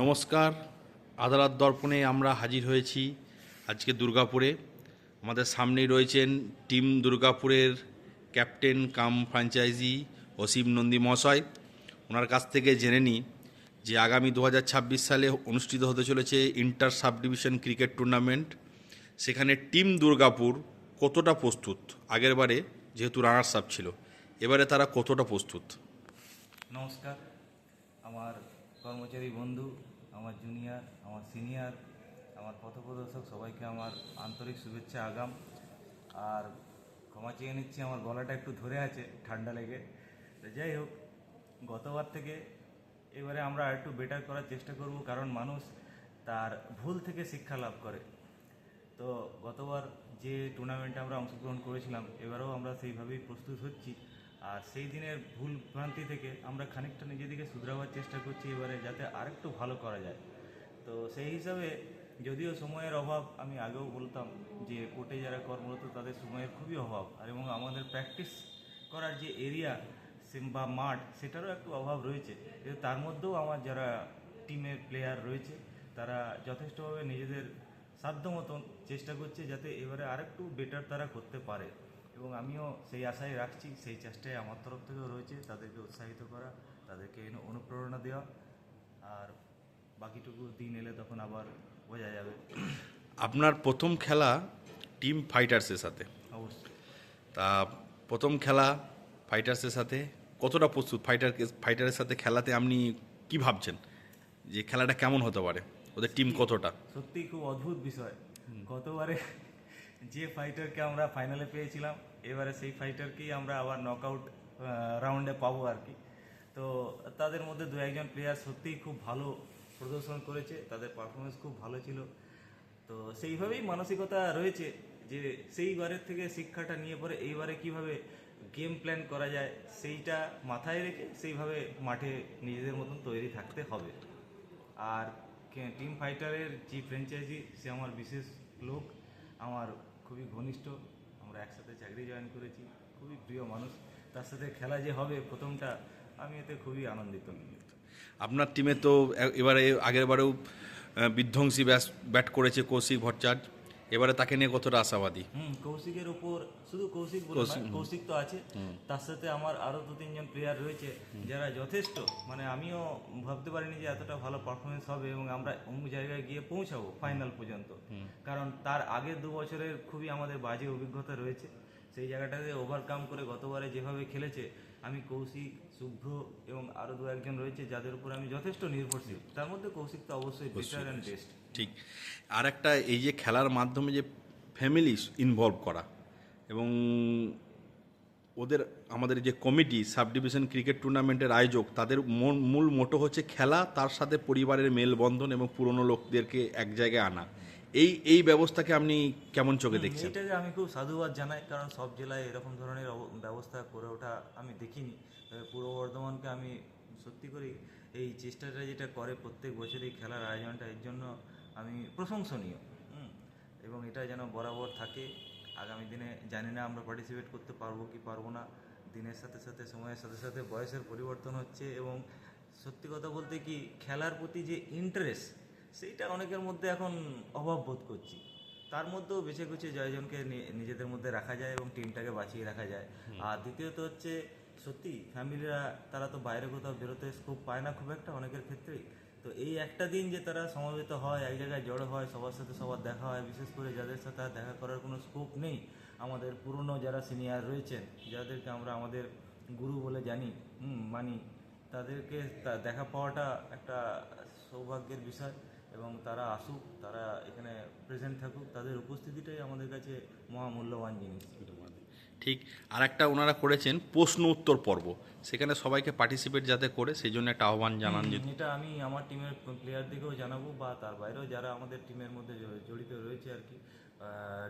নমস্কার। আদালত দর্পণে আমরা হাজির হয়েছি আজকে দুর্গাপুরে। আমাদের সামনেই রয়েছেন টিম দুর্গাপুরের captain cum franchise Asim Nandi মহাশয়। ওনার কাছ থেকে জেনে নিই যে আগামী দু হাজার ছাব্বিশ সালে অনুষ্ঠিত হতে চলেছে inter sub division cricket tournament. সেখানে টিম দুর্গাপুর কতটা প্রস্তুত? আগেরবারে যেহেতু রানার্স আপ ছিল, এবারে তারা কতটা প্রস্তুত? নমস্কার। আমার কর্মচারী বন্ধু, আমার জুনিয়র আমার সিনিয়র আমার পথপ্রদর্শক, সবাইকে আমার আন্তরিক শুভেচ্ছা, আগাম। আর ক্ষমা চেয়ে নিচ্ছি, আমার গলাটা একটু ধরে আছে, ঠান্ডা লেগে। তো যাই হোক, গতবার থেকে এবারে আমরা একটু বেটার করার চেষ্টা করব, কারণ মানুষ তার ভুল থেকে শিক্ষা লাভ করে। তো গতবার যে টুর্নামেন্টে আমরা অংশগ্রহণ করেছিলাম, এবারেও আমরা সেইভাবেই প্রস্তুত হচ্ছি। আর সেই দিনের ভুল ভ্রান্তি থেকে আমরা খানিকটা নিজেদিকে শুধরাবার চেষ্টা করছি এবারে যাতে আরেকটু ভালো করা যায়। তো সেই হিসাবে যদিও সময়ের অভাব, আমি আগেও বলতাম যে কোর্টে যারা কর্মরত তাদের সময়ের খুবই অভাব। আর এবং আমাদের প্র্যাকটিস করার যে এরিয়া বা মাঠ, সেটারও একটু অভাব রয়েছে। কিন্তু তার মধ্যেও আমার যারা টিমের প্লেয়ার রয়েছে, তারা যথেষ্টভাবে নিজেদের সাধ্য মতন চেষ্টা করছে যাতে এবারে আরেকটু বেটার তারা করতে পারে। এবং আমিও সেই আশাই রাখছি সেই চেষ্টায় আমার তরফ থেকেও রয়েছে তাদেরকে উৎসাহিত করা তাদেরকে অনুপ্রেরণা দেওয়া আর বাকিটুকু দিন এলে তখন আবার বোঝা যাবে। আপনার প্রথম খেলা টিম ফাইটার্সের সাথে। অবশ্যই। তা প্রথম খেলা ফাইটার্সের সাথে কতটা প্রস্তুত? ফাইটার ফাইটারের সাথে খেলাতে আপনি কি ভাবছেন? যে খেলাটা কেমন হতে পারে? ওদের টিম কতটা? সত্যিই খুব অদ্ভুত বিষয়। গতবারে যে ফাইটারকে আমরা ফাইনালে পেয়েছিলাম, এবারে সেই ফাইটারকেই আমরা আবার নকআউট রাউন্ডে পাবো আর কি। তো তাদের মধ্যে দু একজন প্লেয়ার সত্যিই খুব ভালো প্রদর্শন করেছে, তাদের পারফরমেন্স খুব ভালো ছিল। তো সেইভাবেই মানসিকতা রয়েছে যে সেইবারের থেকে শিক্ষাটা নিয়ে পরে এইবারে কীভাবে গেম প্ল্যান করা যায়, সেইটা মাথায় রেখে সেইভাবে মাঠে নিজেদের মতন তৈরি থাকতে হবে। আর টিম ফাইটারের যে ফ্র্যাঞ্চাইজি সে আমার বিশেষ লোক। আমার খুবই ঘনিষ্ঠ, আমরা একসাথে চাকরি জয়েন করেছি, খুবই প্রিয় মানুষ। তার সাথে খেলা যে হবে প্রথমটা, আমি এতে খুবই আনন্দিত। আপনার টিমে তো এবারে আগের বারেও বিধ্বংসী ব্যাট করেছে কৌশিক ভট্টাচার্য। এবারে তাকে নিয়ে কতটা আশাবাদী? হুম কৌশিকের উপর শুধু কৌশিক বলে কৌশিক, তো আছে। তার সাথে আমার আরও দু তিনজন প্লেয়ার রয়েছে যারা যথেষ্ট মানে আমিও ভাবতে পারিনি যে এতটা ভালো পারফরমেন্স হবে এবং আমরা অমুক জায়গায় গিয়ে পৌঁছাবো ফাইনাল পর্যন্ত। কারণ তার আগের দু বছরের খুবই আমাদের বাজে অভিজ্ঞতা রয়েছে। সেই জায়গাটাকে ওভারকাম করে গতবারে যেভাবে খেলেছে আমি কৌশিক শুভ্র এবং আরও দু একজন রয়েছে যাদের উপর আমি যথেষ্ট নির্ভরশীল। তার মধ্যে কৌশিক তো অবশ্যই বেটার অ্যান্ড বেস্ট ঠিক। আর একটা এই যে খেলার মাধ্যমে যে ফ্যামিলি ইনভলভ করা এবং ওদের আমাদের যে কমিটি সাব ডিভিশন ক্রিকেট টুর্নামেন্টের আয়োজক তাদের মূল মোটো হচ্ছে খেলা তার সাথে পরিবারের মেলবন্ধন এবং পুরনো লোকদেরকে এক জায়গায় আনা। এই এই ব্যবস্থাকে আপনি কেমন চোখে দেখছেন? এটাকে আমি খুব সাধুবাদ জানাই কারণ সব জেলায় এরকম ধরনের অব- ব্যবস্থা করে ওঠা আমি দেখিনি। পূর্ব বর্ধমানকে আমি সত্যি করে এই চেষ্টাটা যেটা করে প্রত্যেক বছর এই খেলার আয়োজনটা এর জন্য আমি প্রশংসনীয়। এবং এটা যেন বরাবর থাকে আগামী দিনে জানি না আমরা পার্টিসিপেট করতে পারব কি পারব না দিনের সাথে সাথে সময়ের সাথে সাথে বয়সের পরিবর্তন হচ্ছে এবং সত্যি কথা বলতে কি খেলার প্রতি যে ইন্টারেস্ট সেইটা অনেকের মধ্যে এখন অভাব বোধ করছি। তার মধ্যেও বেছে গুছে জয়জনকে নিজেদের মধ্যে রাখা যায় এবং টিমটাকে বাঁচিয়ে রাখা যায়। আর দ্বিতীয়ত হচ্ছে সত্যি ফ্যামিলিরা তারা তো বাইরে কোথাও বেরোতে স্কোপ পায় না খুব একটা অনেকের ক্ষেত্রেই। তো এই একটা দিন যে তারা সমবেত হয় এক জায়গায় জড়ো হয় সবার সাথে সবার দেখা হয় বিশেষ করে যাদের সাথে আর দেখা করার কোনো স্কোপ নেই আমাদের পুরনো যারা সিনিয়র রয়েছেন যাদেরকে আমরা আমাদের গুরু বলে জানি মানি তাদেরকে তা- দেখা পাওয়াটা একটা সৌভাগ্যের বিষয়। এবং তারা আসুক তারা এখানে প্রেজেন্ট থাকুক তাদের উপস্থিতিটাই আমাদের কাছে মহামূল্যবান জিনিস। ঠিক আর একটা ওনারা করেছেন প্রশ্ন উত্তর পর্ব। সেখানে সবাইকে পার্টিসিপেট যাতে করে সেই জন্য একটা আহ্বান জানান এটা আমি আমার টিমের প্লেয়ারদেরকেও জানাব বা তার বাইরেও যারা আমাদের টিমের মধ্যে জড়িত রয়েছে আর কি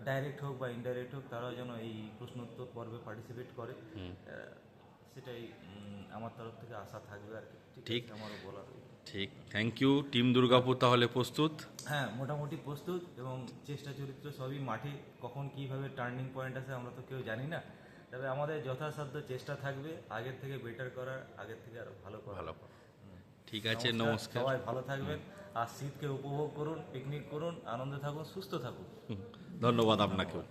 ডাইরেক্ট হোক বা ইনডাইরেক্ট হোক তারাও যেন এই প্রশ্নোত্তর পর্বে পার্টিসিপেট করে। সেটাই আমার তরফ থেকে আশা থাকবে আর কি। ঠিক। আমারও বলার ঠিক। থ্যাংক ইউ টিম দুর্গাপুর তাহলে প্রস্তুত? হ্যাঁ মোটামুটি প্রস্তুত এবং চেষ্টা চরিত্র সবই মাঠে কখন কীভাবে টার্নিং পয়েন্ট আছে আমরা তো কেউ জানি না। তবে আমাদের যথাসাধ্য চেষ্টা থাকবে আগের থেকে বেটার করার আগের থেকে আরও ভালো করার। ভালো ঠিক আছে নমস্কার সবাই ভালো থাকবেন। আর শীতকে উপভোগ করুন পিকনিক করুন আনন্দে থাকুন সুস্থ থাকুন। ধন্যবাদ আপনাকেও।